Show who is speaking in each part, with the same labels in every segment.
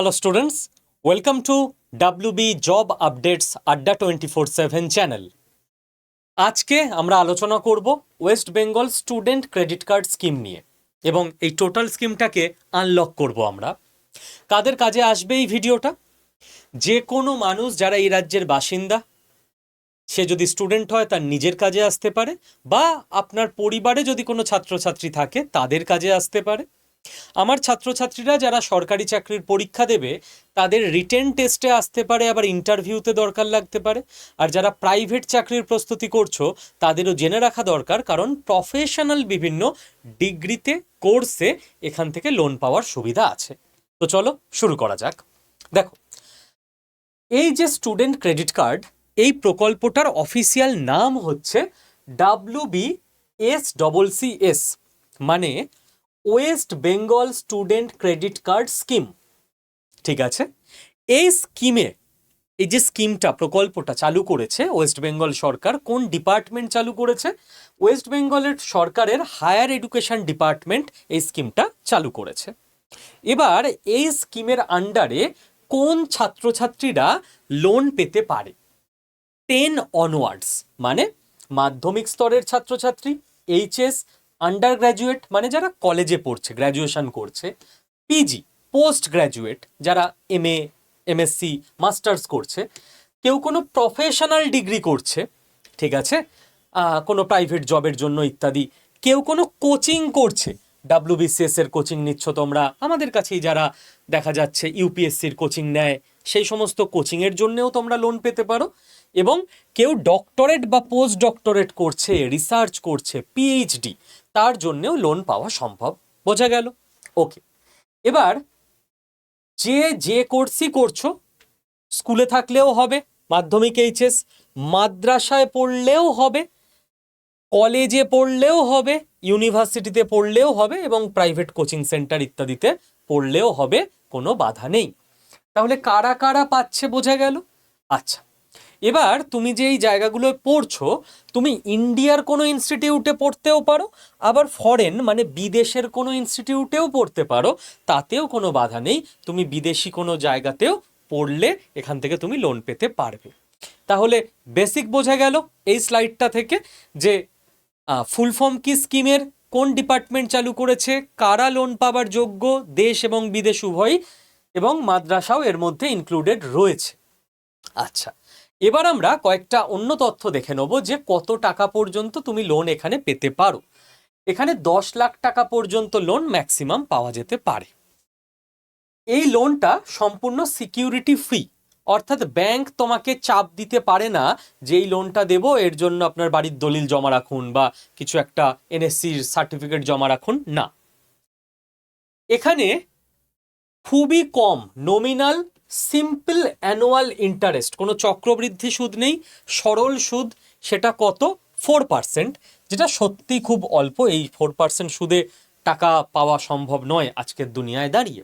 Speaker 1: Hello students welcome to WB job updates আড্ডা twenty four seven channel আজকে আমরা আলোচনা করব West Bengal student credit card scheme নিয়ে এবং এই টোটাল স্কিমটাকে আনলক করব আমরা। কাদের কাজে আসবে এই ভিডিওটা? যে কোনো মানুষ যারা এই রাজ্যের বাসিন্দা, সে যদি স্টুডেন্ট হয় তার নিজের কাজে আসতে পারে বা আপনার পরিবারে যদি কোনো ছাত্রছাত্রী থাকে তাদের কাজে আসতে পারে। আমার ছাত্রছাত্রীরা যারা সরকারি চাকরির পরীক্ষা দেবে, তাদের রিটেন টেস্টে আসতে পারে, আবার ইন্টারভিউতে দরকার লাগতে পারে। আর যারা প্রাইভেট চাকরির প্রস্তুতি করছ, তাদেরও জেনে রাখা দরকার, কারণ প্রফেশনাল বিভিন্ন ডিগ্রিতে, কোর্সে এখান থেকে লোন পাওয়ার সুবিধা আছে। তো চলো, শুরু করা যাক। দেখো, এই যে স্টুডেন্ট ক্রেডিট কার্ড, এই প্রকল্পটার অফিসিয়াল নাম হচ্ছে W B S double C S মানে West Bengal student credit card scheme ঠিক আছে? এই স্কিমে এই যে স্কিমটা প্রকল্পটা চালু করেছে ওয়েস্ট বেঙ্গল সরকার, কোন ডিপার্টমেন্ট চালু করেছে? ওয়েস্ট বেঙ্গলের সরকারের হায়ার এডুকেশন ডিপার্টমেন্ট এই স্কিমটা চালু করেছে। এবার এই স্কিমের আন্ডারে কোন ছাত্রছাত্রীরা লোন পেতে পারে? টেন অনওয়ার্ডস মানে মাধ্যমিক স্তরের ছাত্রছাত্রী এইচএস আন্ডার গ্র্যাজুয়েট মানে যারা কলেজে পড়ছে গ্র্যাজুয়েশন করছে পিজি পোস্ট গ্র্যাজুয়েট যারা এম এ এমএসসি মাস্টার্স করছে, কেউ কোনো প্রফেশনাল ডিগ্রি করছে, ঠিক আছে কোনো প্রাইভেট জবের জন্য ইত্যাদি, কেউ কোনো কোচিং করছে ডাব্লিউবিসিএস এর কোচিং নিচ্ছ তোমরা, আমাদের কাছেই যারা দেখা যাচ্ছে ইউপিএসসির কোচিং নেয়, সেই সমস্ত কোচিংয়ের জন্যেও তোমরা লোন পেতে পারো। এবং কেউ ডক্টরেট বা পোস্ট ডক্টরেট করছে রিসার্চ করছে পিএইচডি তার জন্যেও লোন পাওয়া সম্ভব। বোঝা গেল? ওকে এবার, যে যে কোর্সই করছ, স্কুলে থাকলেও হবে, মাধ্যমিক এইচএস মাদ্রাসায় পড়লেও হবে, কলেজে পড়লেও হবে ইউনিভার্সিটিতে পড়লেও হবে এবং প্রাইভেট কোচিং সেন্টার ইত্যাদিতে পড়লেও হবে, কোনো বাধা নেই। তাহলে কারা কারা পাচ্ছে বোঝা গেল? আচ্ছা এবার তুমি যে এই জায়গাগুলো পড়ছো, তুমি ইন্ডিয়ার কোনো ইনস্টিটিউটে পড়তেও পারো, আবার ফরেন মানে বিদেশের কোনো ইনস্টিটিউটেও পড়তে পারো, তাতেও কোনো বাধা নেই, তুমি বিদেশি কোনো জায়গাতেও পড়লে এখান থেকে তুমি লোন পেতে পারবে। তাহলে বেসিক বোঝা গেল এই স্লাইডটা থেকে যে ফুল ফর্ম কি স্কিমের কোন ডিপার্টমেন্ট চালু করেছে, কারা লোন পাবার যোগ্য, দেশ এবং বিদেশ উভয়ই, এবং মাদ্রাসাও এর মধ্যে ইনক্লুডেড রয়েছে। আচ্ছা এবার আমরা কয়েকটা অন্য তথ্য দেখে নেব যে কত টাকা পর্যন্ত তুমি লোন এখানে পেতে পারো। এখানে দশ লাখ টাকা পর্যন্ত লোন ম্যাক্সিমাম পাওয়া যেতে পারে। এই লোনটা সম্পূর্ণ সিকিউরিটি ফ্রি অর্থাৎ ব্যাংক তোমাকে চাপ দিতে পারে না যে এই লোনটা দেবো, এর জন্য আপনার বাড়ির দলিল জমা রাখুন বা কিছু একটা এনএসসির সার্টিফিকেট জমা রাখুন, না। এখানে খুবই কম নমিনাল সিম্পল অ্যানুয়াল ইন্টারেস্ট কোনো চক্রবৃদ্ধি সুদ নেই, সরল সুদ, সেটা কত? ফোর পার্সেন্ট যেটা সত্যি খুব অল্প, এই ফোর পার্সেন্ট সুদে টাকা পাওয়া সম্ভব নয় আজকের দুনিয়ায় দাঁড়িয়ে।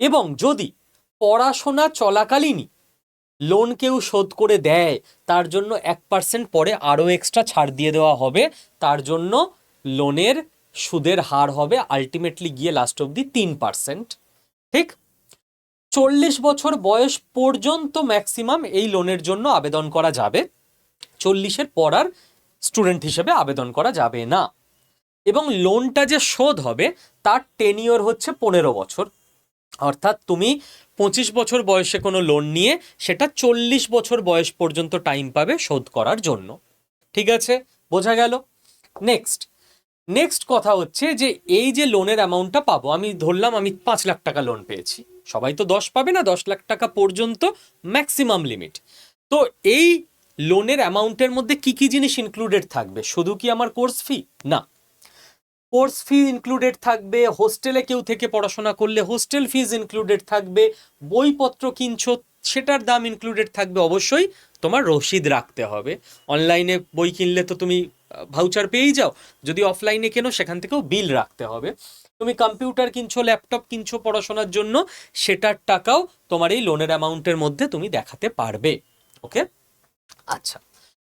Speaker 1: এবং যদি পড়াশোনা চলাকালীনই লোন কেউ শোধ করে দেয়, তার জন্য এক পার্সেন্ট পরে আরও এক্সট্রা ছাড় দিয়ে দেওয়া হবে, তার জন্য লোনের সুদের হার হবে আলটিমেটলি গিয়ে লাস্ট অবধি তিন পার্সেন্ট ঠিক? চল্লিশ বছর বয়স পর্যন্ত ম্যাক্সিমাম এই লোনের জন্য আবেদন করা যাবে। চল্লিশের পর আর স্টুডেন্ট হিসেবে আবেদন করা যাবে না। এবং লোনটা যে শোধ হবে, তার টেনিওর হচ্ছে পনেরো বছর। অর্থাৎ তুমি পঁচিশ বছর বয়সে কোনো লোন নিয়ে সেটা চল্লিশ বছর বয়স পর্যন্ত টাইম পাবে শোধ করার জন্য। ঠিক আছে? বোঝা গেল? নেক্সট নেক্সট কথা হচ্ছে যে, এই যে লোনের অ্যামাউন্টটা পাবো, আমি ধরলাম আমি পাঁচ লাখ টাকা লোন পেয়েছি। সবাই তো দশ পাবে না, দশ লাখ টাকা পর্যন্ত ম্যাক্সিমাম লিমিট তো এই লোনের অ্যামাউন্টের মধ্যে কি কি জিনিস ইনক্লুডেড থাকবে? শুধু কি আমার কোর্স ফি না। কোর্স ফি ইনক্লুডেড থাকবে হোস্টেলে কেউ থেকে পড়াশোনা করলে হোস্টেল ফিজ ইনক্লুডেড থাকবে, বইপত্র কিনছো, সেটার দাম ইনক্লুডেড থাকবে, অবশ্যই তোমার রসিদ রাখতে হবে। অনলাইনে বই কিনলে তো তুমি ভাউচার পেয়েই যাও। যদি অফলাইনে কেনো, সেখান থেকেও বিল রাখতে হবে। তুমি কম্পিউটার কিনছো, ল্যাপটপ কিনছো পড়াশোনার জন্য, সেটার টাকাও তোমার এই লোনের অ্যামাউন্টের মধ্যে তুমি দেখাতে পারবে। ওকে আচ্ছা।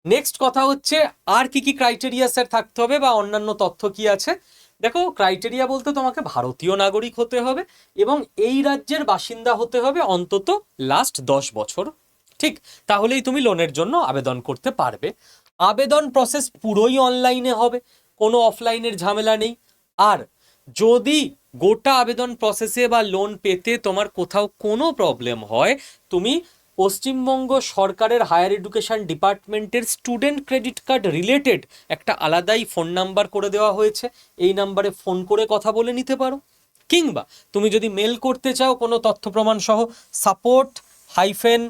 Speaker 1: নেক্সট কথা হচ্ছে, আর কি কি ক্রাইটেরিয়া স্যার থাকতে হবে বা অন্যান্য তথ্য কি আছে? দেখো ক্রাইটেরিয়া বলতে তোমাকে ভারতীয় নাগরিক হতে হবে এবং এই রাজ্যের বাসিন্দা হতে হবে অন্তত লাস্ট দশ বছর। ঠিক? তাহলেই তুমি লোনের জন্য আবেদন করতে পারবে। আবেদন প্রসেস পুরোই অনলাইনে হবে, কোনো অফলাইনের ঝামেলা নেই। আর যদি গোটা আবেদন প্রসেসে বা লোন পেতে তোমার কোথাও কোনো প্রবলেম হয়, তুমি পশ্চিমবঙ্গ সরকারের হায়ার এডুকেশন ডিপার্টমেন্টের স্টুডেন্ট ক্রেডিট কার্ড রিলেটেড একটা আলাদাই ফোন নাম্বার করে দেওয়া হয়েছে। এই নাম্বারে ফোন করে কথা বলে নিতে পারো। কিংবা তুমি যদি মেল করতে চাও কোনো তথ্য প্রমাণ সহ support hyphen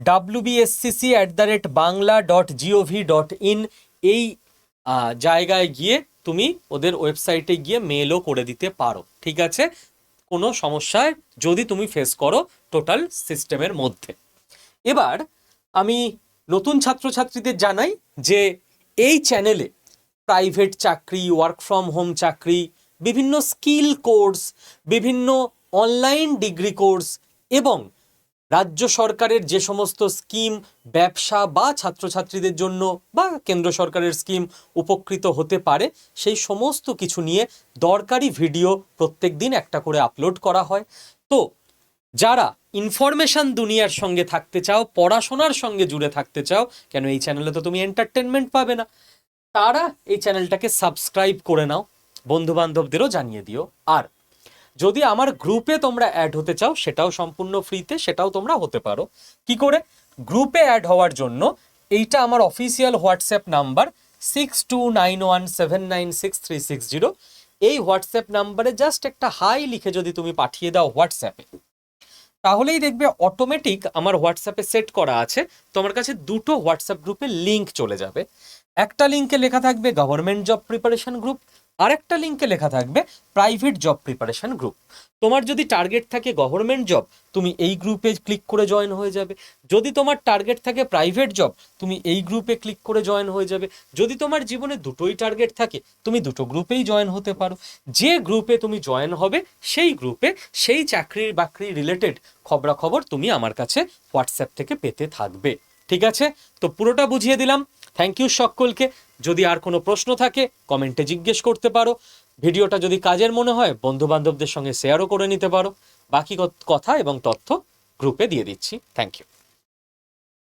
Speaker 1: WBSCC at the rate Bangla dot gov dot in এই জায়গায় গিয়ে তুমি ওদের ওয়েবসাইটে গিয়ে মেলও করে দিতে পারো, ঠিক আছে? কোনো সমস্যায় যদি তুমি ফেস করো টোটাল সিস্টেমের মধ্যে। এবার আমি নতুন ছাত্রছাত্রীদের জানাই যে এই চ্যানেলে প্রাইভেট চাকরি ওয়ার্ক ফ্রম হোম চাকরি, বিভিন্ন স্কিল কোর্স বিভিন্ন অনলাইন ডিগ্রি কোর্স এবং রাজ্য সরকারের যে সমস্ত স্কিম ব্যবসা বা ছাত্রছাত্রীদের জন্য বা কেন্দ্র সরকারের স্কিম উপকৃত হতে পারে, সেই সমস্ত কিছু নিয়ে দরকারি ভিডিও প্রত্যেক দিন একটা করে আপলোড করা হয়। তো, যারা ইনফরমেশন দুনিয়ার সঙ্গে থাকতে চাও, পড়াশোনার সঙ্গে জুড়ে থাকতে চাও, কেন এই চ্যানেলে তো তুমি এন্টারটেনমেন্ট পাবে না? তারা এই চ্যানেলটাকে সাবস্ক্রাইব করে নাও। বন্ধু বান্ধবদেরও জানিয়ে দিও। আর যদি আমার গ্রুপে তোমরা অ্যাড হতে চাও, সেটাও সম্পূর্ণ ফ্রিতে সেটাও তোমরা হতে পারো। কি করে? গ্রুপে অ্যাড হওয়ার জন্য এইটা আমার official WhatsApp number six two nine one seven nine six three six zero এই হোয়াটসঅ্যাপ নাম্বারে জাস্ট একটা হাই লিখে যদি তুমি পাঠিয়ে দাও হোয়াটসঅ্যাপে তাহলেই দেখবে অটোমেটিক আমার হোয়াটসঅ্যাপে সেট করা আছে। তোমার কাছে দুটো হোয়াটসঅ্যাপ গ্রুপে লিঙ্ক চলে যাবে। একটা লিঙ্কে লেখা থাকবে গভর্নমেন্ট জব প্রিপারেশন গ্রুপ আর একটা লিংকে লেখা থাকবে প্রাইভেট জব প্রিপারেশন গ্রুপ তোমার যদি টার্গেট থাকে গভর্নমেন্ট জব তুমি এই গ্রুপে ক্লিক করে জয়েন হয়ে যাবে। যদি তোমার টার্গেট থাকে প্রাইভেট জব তুমি এই গ্রুপে ক্লিক করে জয়েন হয়ে যাবে। যদি তোমার জীবনে দুটোই টার্গেট থাকে, তুমি দুটো গ্রুপেই জয়েন হতে পারো। যে গ্রুপে তুমি জয়েন হবে, সেই গ্রুপে সেই চাকরির বাকরি রিলেটেড খবরাখবর তুমি আমার কাছে হোয়াটসঅ্যাপ থেকে পেতে থাকবে। ঠিক আছে? তো পুরোটা বুঝিয়ে দিলাম। থ্যাংক ইউ সকলকে। যদি আর কোনো প্রশ্ন থাকে কমেন্টে জিজ্ঞেস করতে পারো। ভিডিওটা যদি কাজের মনে হয়, বন্ধুবান্ধবদের সঙ্গে শেয়ারও করে নিতে পারো। বাকি কথা এবং তথ্য গ্রুপে দিয়ে দিচ্ছি। Thank you